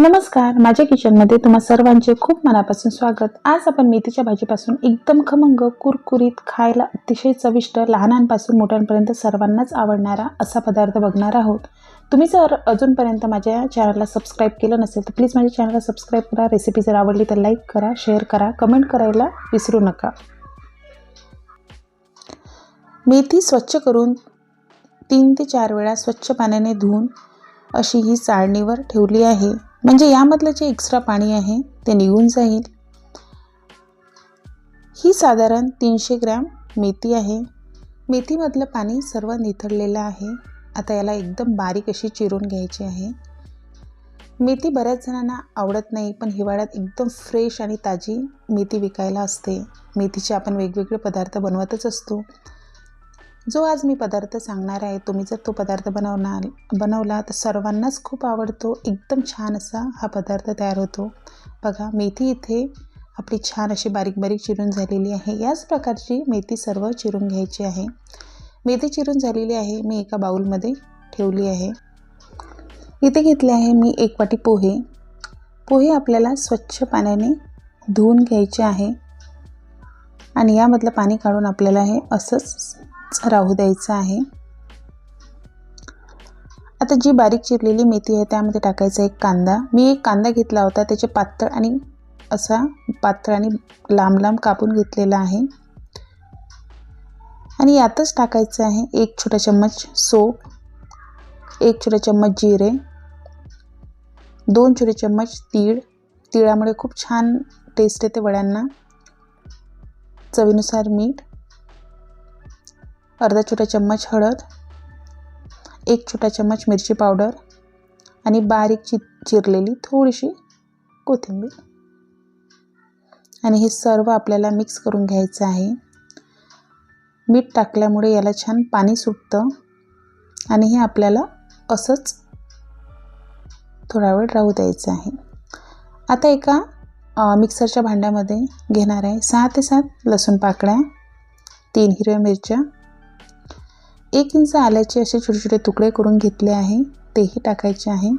नमस्कार माझ्या किचनमध्ये तुम्हा सर्वांचे खूप मनापासून स्वागत. आज आपण मेथीच्या भाजीपासून एकदम खमंग कुरकुरीत खायला अतिशय चविष्ट लहानांपासून मोठ्यांपर्यंत सर्वांनाच आवडणारा असा पदार्थ बघणार आहोत. तुम्ही जर अजूनपर्यंत माझ्या चॅनलला सबस्क्राईब केलं नसेल तर प्लीज माझ्या चॅनलला सबस्क्राईब करा. रेसिपी जर आवडली तर लाईक करा शेअर करा कमेंट करायला विसरू नका. मेथी स्वच्छ करून तीन ते चार वेळा स्वच्छ पाण्याने धुवून अशी ही चाळणीवर ठेवली आहे. म्हणजे यामधलं जे एक्स्ट्रा पाणी आहे ते निघून जाईल. ही साधारण तीनशे ग्रॅम मेथी आहे. मेथीमधलं पाणी सर्व निथळलेलं आहे. आता याला एकदम बारीक अशी चिरून घ्यायची आहे. मेथी बऱ्याच जणांना आवडत नाही पण हिवाळ्यात एकदम फ्रेश आणि ताजी मेथी विकायला असते. मेथीचे आपण वेगवेगळे पदार्थ बनवतच असतो. जो आज मी पदार्थ सांगणार आहे तुम्ही जर तो पदार्थ बनवणार बनवला तर सर्वांनाच खूप आवडतो. एकदम छान असा हा पदार्थ तयार होतो. बघा मेथी इथे आपली छान अशी बारीक बारीक चिरून झालेली आहे. याच प्रकारची मेथी सर्व चिरून घ्यायची आहे. मेथी चिरून झालेली आहे मी एका बाऊलमध्ये ठेवली आहे. इथे घेतले आहे मी एक वाटी पोहे. पोहे आपल्याला स्वच्छ पाण्याने धुवून घ्यायचे आहे. आणि यामधलं पाणी काढून आपल्याला हे असंच राहू द्यायचं आहे. आता जी बारीक चिरलेली मेथी आहे त्यामध्ये टाकायचा एक कांदा. मी एक कांदा घेतला होता त्याचे पातळ आणि असा पातळ आणि लांब लांब कापून घेतलेला आहे. आणि यातच टाकायचं आहे एक छोटा चम्मच सोप एक छोटा चम्मच जिरे दोन छोटे चम्मच तीळ. तिळामुळे खूप छान टेस्ट येते वड्यांना. चवीनुसार मीठ. अर्धा छोटा चम्मच हळद एक छोटा चम्मच मिरची पावडर आणि बारीक चि चिरलेली थोडीशी कोथिंबीर. आणि हे सर्व आपल्याला मिक्स करून घ्यायचं आहे. मीठ टाकल्यामुळे याला छान पाणी सुटतं आणि हे आपल्याला असंच थोडा वेळ राहू द्यायचं आहे. आता एका मिक्सरच्या भांड्यामध्ये घेणार आहे सहा ते सात लसूण पाकळ्या तीन हिरव्या मिरच्या एक इंच आल्याचे असे छोटे छोटे तुकडे करून घेतले आहे तेही टाकायचे आहे.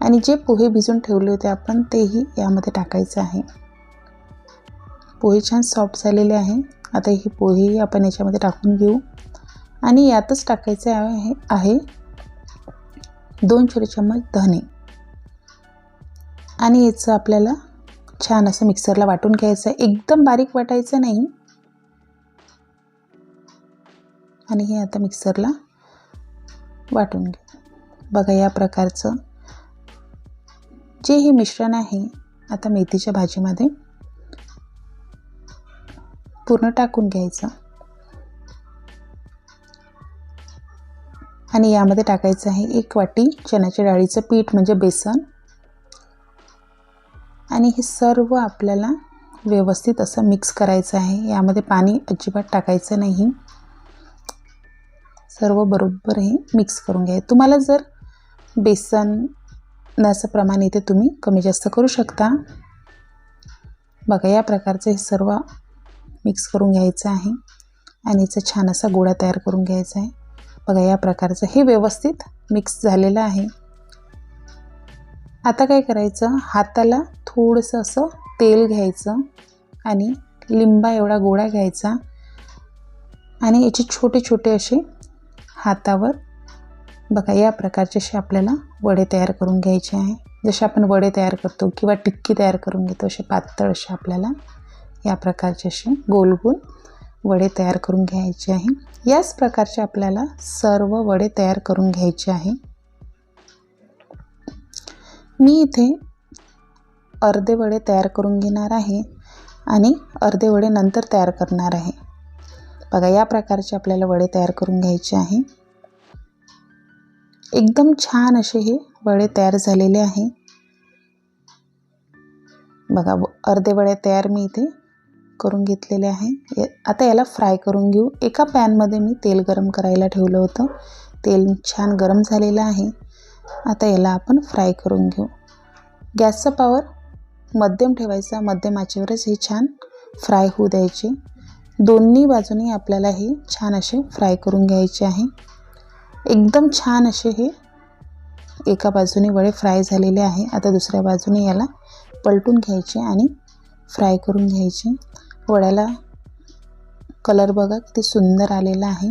आणि जे पोहे भिजून ठेवले होते आपण तेही यामध्ये टाकायचं आहे. पोहे छान सॉफ्ट झालेले आहे. आता हे पोहेही आपण याच्यामध्ये टाकून घेऊ. आणि यातच टाकायचं आहे आहे दोन छोटे चम्मच धने. आणि याचं आपल्याला छान असं मिक्सरला वाटून घ्यायचं आहे. एकदम बारीक वाटायचं नाही. आणि हे आता मिक्सरला वाटून घे. बघा या प्रकारचं जे हे मिश्रण आहे आता मेथीच्या भाजीमध्ये पूर्ण टाकून घ्यायचं. आणि यामध्ये टाकायचं आहे एक वाटी चण्याच्या डाळीचं पीठ म्हणजे बेसन. आणि हे सर्व आपल्याला व्यवस्थित असं मिक्स करायचं आहे. यामध्ये पाणी अजिबात टाकायचं नाही. सर्व बरोबर हे मिक्स करून घ्या. तुम्हाला जर बेसनाचं प्रमाण इथे तुम्ही कमी जास्त करू शकता. बघा या प्रकारचं हे सर्व मिक्स करून घ्यायचं आहे. आणि याचा छान असा गोळा तयार करून घ्यायचा आहे. बघा या प्रकारचं हे व्यवस्थित मिक्स झालेलं आहे. आता काय करायचं? हाताला थोडंसं असं तेल घ्यायचं आणि लिंबा एवढा गोळा घ्यायचा. आणि याचे छोटे छोटे असे हातावर. बघा या प्रकारचे असे आपल्याला वडे तयार करून घ्यायचे आहे. जसे आपण वडे तयार करतो किंवा टिक्की तयार करून घेतो असे पातळ असे आपल्याला या प्रकारचे असे गोल गोल वडे तयार करून घ्यायचे आहे. याच प्रकारचे आपल्याला सर्व वडे तयार करून घ्यायचे आहे. मी इथे अर्धे वडे तयार करून घेणार आहे आणि अर्धे वडे नंतर तयार करणार आहे. बघा या प्रकारचे आपल्याला वडे तयार करून घ्यायचे आहे. एकदम छान असे हे वडे तयार झालेले आहे. बघा अर्धे वडे तयार मी इथे करून घेतलेले आहे. आता याला फ्राय करून घेऊ. एका पॅनमध्ये मी तेल गरम करायला ठेवलं होतं. तेल छान गरम झालेलं आहे. आता याला आपण फ्राय करून घेऊ. गॅसचा पावर मध्यम ठेवायचा. मध्यम आचेवरच हे छान फ्राय होऊ द्यायचे. दोन्ही बाजूनी आपल्याला हे छान असे फ्राय करून घ्यायचे आहे. एकदम छान असे हे एका बाजूने वडे फ्राय झालेले आहे. आता दुसऱ्या बाजूने याला पलटून घ्यायचे आणि फ्राय करून घ्यायचे. वड्याला कलर बघा किती सुंदर आलेला आहे.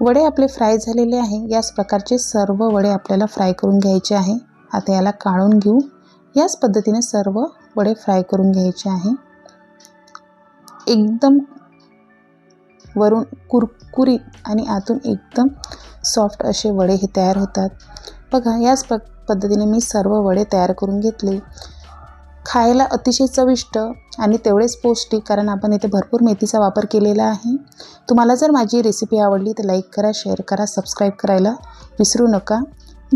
वडे आपले फ्राय झालेले आहे. याच प्रकारचे सर्व वडे आपल्याला फ्राय करून घ्यायचे आहे. आता याला काढून घेऊ. याच पद्धतीने सर्व वडे फ्राय करून घ्यायचे आहे. एकदम वरून कुरकुरीत आणि आतून एकदम सॉफ्ट असे वडे हे तयार होतात. बघा याच प पद्धतीने मी सर्व वडे तयार करून घेतले. खायला अतिशय चविष्ट आणि तेवढेच पौष्टिक कारण आपण इथे भरपूर मेथीचा वापर केलेला आहे. तुम्हाला जर माझी रेसिपी आवडली तर लाईक करा शेअर करा सबस्क्राईब करायला विसरू नका.